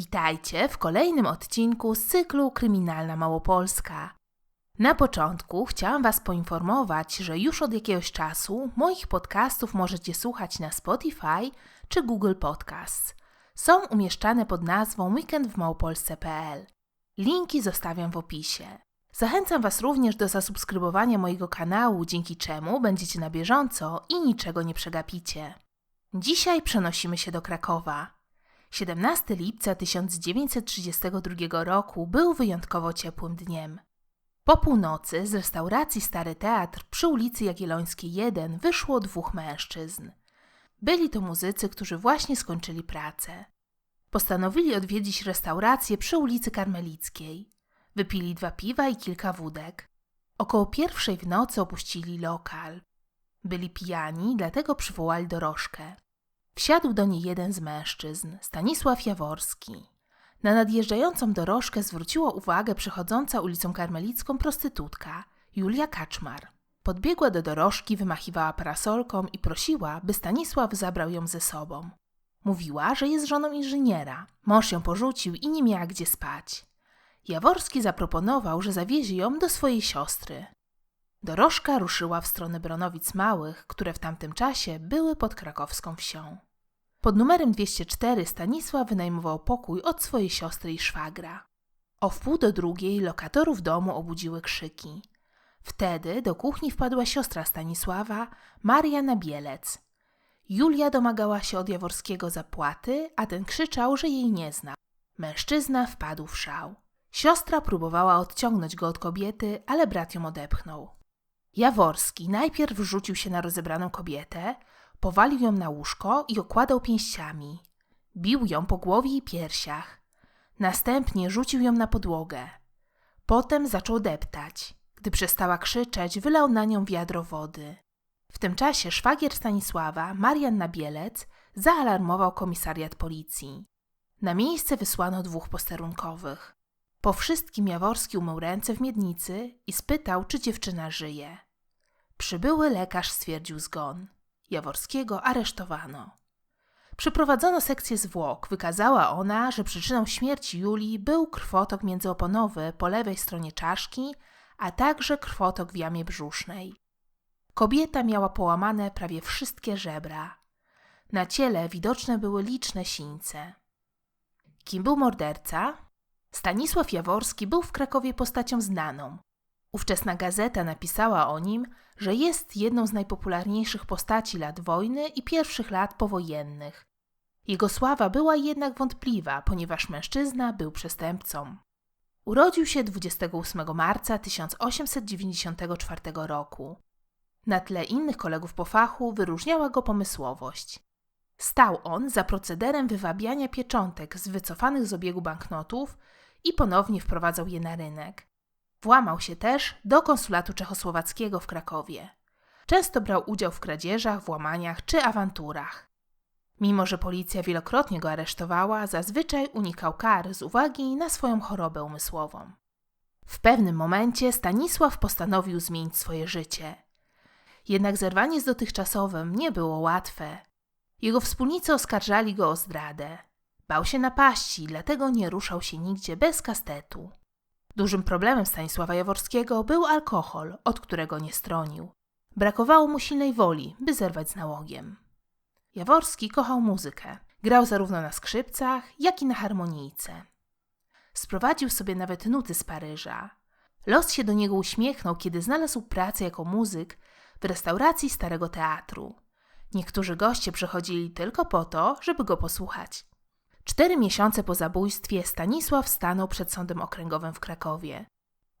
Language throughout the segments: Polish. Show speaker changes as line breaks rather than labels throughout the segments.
Witajcie w kolejnym odcinku z cyklu Kryminalna Małopolska. Na początku chciałam Was poinformować, że już od jakiegoś czasu moich podcastów możecie słuchać na Spotify czy Google Podcasts. Są umieszczane pod nazwą Weekend w Małopolsce.pl. Linki zostawiam w opisie. Zachęcam Was również do zasubskrybowania mojego kanału, dzięki czemu będziecie na bieżąco i niczego nie przegapicie. Dzisiaj przenosimy się do Krakowa. 17 lipca 1932 roku był wyjątkowo ciepłym dniem. Po północy z restauracji Stary Teatr przy ulicy Jagiellońskiej 1 wyszło dwóch mężczyzn. Byli to muzycy, którzy właśnie skończyli pracę. Postanowili odwiedzić restaurację przy ulicy Karmelickiej. Wypili dwa piwa i kilka wódek. Około pierwszej w nocy opuścili lokal. Byli pijani, dlatego przywołali dorożkę. Wsiadł do niej jeden z mężczyzn, Stanisław Jaworski. Na nadjeżdżającą dorożkę zwróciła uwagę przechodząca ulicą Karmelicką prostytutka, Julia Kaczmar. Podbiegła do dorożki, wymachiwała parasolką i prosiła, by Stanisław zabrał ją ze sobą. Mówiła, że jest żoną inżyniera. Mąż ją porzucił i nie miała gdzie spać. Jaworski zaproponował, że zawiezie ją do swojej siostry. Dorożka ruszyła w stronę Bronowic Małych, które w tamtym czasie były pod krakowską wsią. Pod numerem 204 Stanisław wynajmował pokój od swojej siostry i szwagra. O wpół do drugiej lokatorów domu obudziły krzyki. Wtedy do kuchni wpadła siostra Stanisława, Maria Nabielec. Julia domagała się od Jaworskiego zapłaty, a ten krzyczał, że jej nie zna. Mężczyzna wpadł w szał. Siostra próbowała odciągnąć go od kobiety, ale brat ją odepchnął. Jaworski najpierw rzucił się na rozebraną kobietę, powalił ją na łóżko i okładał pięściami. Bił ją po głowie i piersiach. Następnie rzucił ją na podłogę. Potem zaczął deptać. Gdy przestała krzyczeć, wylał na nią wiadro wody. W tym czasie szwagier Stanisława, Marian Nabielec, zaalarmował komisariat policji. Na miejsce wysłano dwóch posterunkowych. Po wszystkim Jaworski umył ręce w miednicy i spytał, czy dziewczyna żyje. Przybyły lekarz stwierdził zgon. Jaworskiego aresztowano. Przeprowadzono sekcję zwłok. Wykazała ona, że przyczyną śmierci Julii był krwotok międzyoponowy po lewej stronie czaszki, a także krwotok w jamie brzusznej. Kobieta miała połamane prawie wszystkie żebra. Na ciele widoczne były liczne sińce. Kim był morderca? Stanisław Jaworski był w Krakowie postacią znaną. Ówczesna gazeta napisała o nim, że jest jedną z najpopularniejszych postaci lat wojny i pierwszych lat powojennych. Jego sława była jednak wątpliwa, ponieważ mężczyzna był przestępcą. Urodził się 28 marca 1894 roku. Na tle innych kolegów po fachu wyróżniała go pomysłowość. Stał on za procederem wywabiania pieczątek z wycofanych z obiegu banknotów i ponownie wprowadzał je na rynek. Włamał się też do konsulatu czechosłowackiego w Krakowie. Często brał udział w kradzieżach, włamaniach czy awanturach. Mimo, że policja wielokrotnie go aresztowała, zazwyczaj unikał kar z uwagi na swoją chorobę umysłową. W pewnym momencie Stanisław postanowił zmienić swoje życie. Jednak zerwanie z dotychczasowym nie było łatwe. Jego wspólnicy oskarżali go o zdradę. Bał się napaści, dlatego nie ruszał się nigdzie bez kastetu. Dużym problemem Stanisława Jaworskiego był alkohol, od którego nie stronił. Brakowało mu silnej woli, by zerwać z nałogiem. Jaworski kochał muzykę. Grał zarówno na skrzypcach, jak i na harmonijce. Sprowadził sobie nawet nuty z Paryża. Los się do niego uśmiechnął, kiedy znalazł pracę jako muzyk w restauracji Starego Teatru. Niektórzy goście przychodzili tylko po to, żeby go posłuchać. Cztery miesiące po zabójstwie Stanisław stanął przed sądem okręgowym w Krakowie.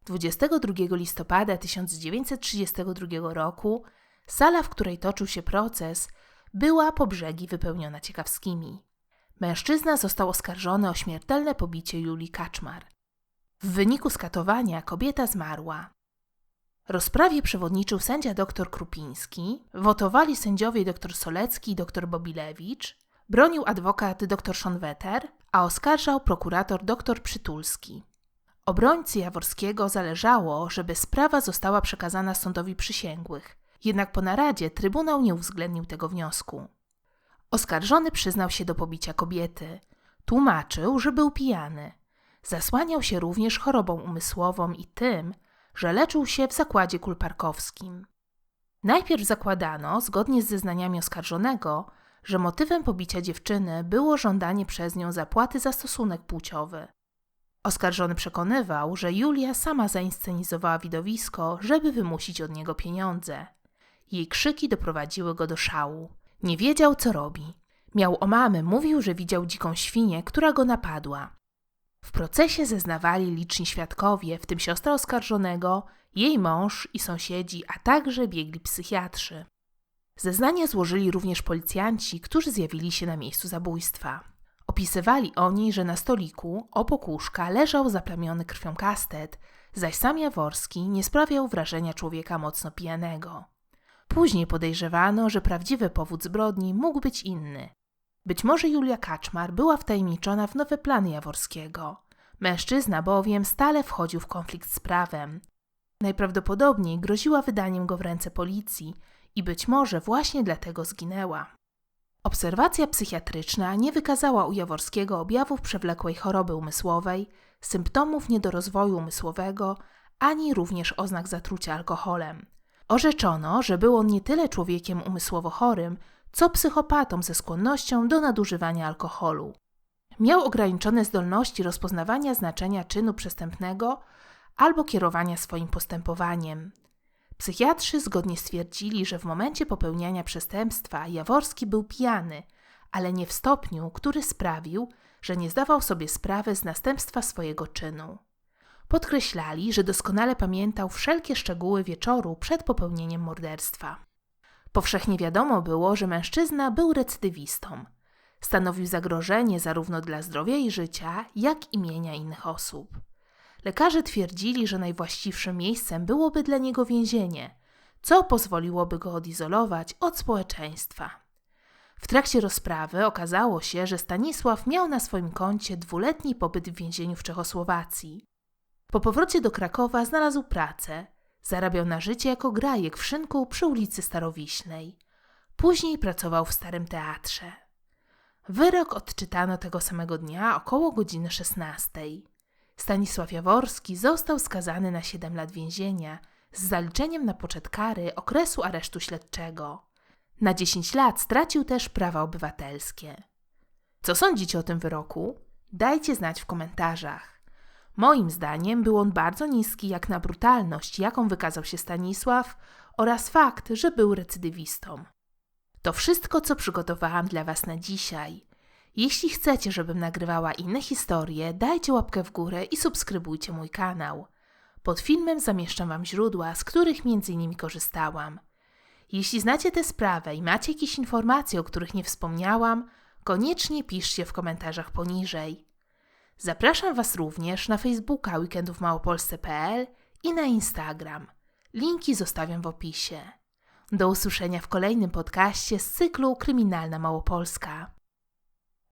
22 listopada 1932 roku sala, w której toczył się proces, była po brzegi wypełniona ciekawskimi. Mężczyzna został oskarżony o śmiertelne pobicie Julii Kaczmar. W wyniku skatowania kobieta zmarła. Rozprawie przewodniczył sędzia dr Krupiński, wotowali sędziowie dr Solecki i dr Bobilewicz, bronił adwokat dr Schonwetter, a oskarżał prokurator dr Przytulski. Obrońcy Jaworskiego zależało, żeby sprawa została przekazana sądowi przysięgłych, jednak po naradzie trybunał nie uwzględnił tego wniosku. Oskarżony przyznał się do pobicia kobiety. Tłumaczył, że był pijany. Zasłaniał się również chorobą umysłową i tym, że leczył się w zakładzie kulparkowskim. Najpierw zakładano, zgodnie z zeznaniami oskarżonego, że motywem pobicia dziewczyny było żądanie przez nią zapłaty za stosunek płciowy. Oskarżony przekonywał, że Julia sama zainscenizowała widowisko, żeby wymusić od niego pieniądze. Jej krzyki doprowadziły go do szału. Nie wiedział, co robi. Miał o mamy, mówił, że widział dziką świnię, która go napadła. W procesie zeznawali liczni świadkowie, w tym siostra oskarżonego, jej mąż i sąsiedzi, a także biegli psychiatrzy. Zeznania złożyli również policjanci, którzy zjawili się na miejscu zabójstwa. Opisywali oni, że na stoliku, obok łóżka, leżał zaplamiony krwią kastet, zaś sam Jaworski nie sprawiał wrażenia człowieka mocno pijanego. Później podejrzewano, że prawdziwy powód zbrodni mógł być inny. Być może Julia Kaczmar była wtajemniczona w nowe plany Jaworskiego. Mężczyzna bowiem stale wchodził w konflikt z prawem. Najprawdopodobniej groziła wydaniem go w ręce policji i być może właśnie dlatego zginęła. Obserwacja psychiatryczna nie wykazała u Jaworskiego objawów przewlekłej choroby umysłowej, symptomów niedorozwoju umysłowego, ani również oznak zatrucia alkoholem. Orzeczono, że był on nie tyle człowiekiem umysłowo chorym, co psychopatą ze skłonnością do nadużywania alkoholu. Miał ograniczone zdolności rozpoznawania znaczenia czynu przestępnego albo kierowania swoim postępowaniem. Psychiatrzy zgodnie stwierdzili, że w momencie popełniania przestępstwa Jaworski był pijany, ale nie w stopniu, który sprawił, że nie zdawał sobie sprawy z następstwa swojego czynu. Podkreślali, że doskonale pamiętał wszelkie szczegóły wieczoru przed popełnieniem morderstwa. Powszechnie wiadomo było, że mężczyzna był recydywistą. Stanowił zagrożenie zarówno dla zdrowia i życia, jak i mienia innych osób. Lekarze twierdzili, że najwłaściwszym miejscem byłoby dla niego więzienie, co pozwoliłoby go odizolować od społeczeństwa. W trakcie rozprawy okazało się, że Stanisław miał na swoim koncie dwuletni pobyt w więzieniu w Czechosłowacji. Po powrocie do Krakowa znalazł pracę. Zarabiał na życie jako grajek w szynku przy ulicy Starowiśnej. Później pracował w Starym Teatrze. Wyrok odczytano tego samego dnia około godziny 16. Stanisław Jaworski został skazany na 7 lat więzienia z zaliczeniem na poczet kary okresu aresztu śledczego. Na 10 lat stracił też prawa obywatelskie. Co sądzicie o tym wyroku? Dajcie znać w komentarzach. Moim zdaniem był on bardzo niski jak na brutalność, jaką wykazał się Stanisław oraz fakt, że był recydywistą. To wszystko, co przygotowałam dla Was na dzisiaj. Jeśli chcecie, żebym nagrywała inne historie, dajcie łapkę w górę i subskrybujcie mój kanał. Pod filmem zamieszczam Wam źródła, z których m.in. korzystałam. Jeśli znacie tę sprawę i macie jakieś informacje, o których nie wspomniałam, koniecznie piszcie w komentarzach poniżej. Zapraszam Was również na Facebooka weekendówmałopolsce.pl i na Instagram. Linki zostawiam w opisie. Do usłyszenia w kolejnym podcaście z cyklu Kryminalna Małopolska.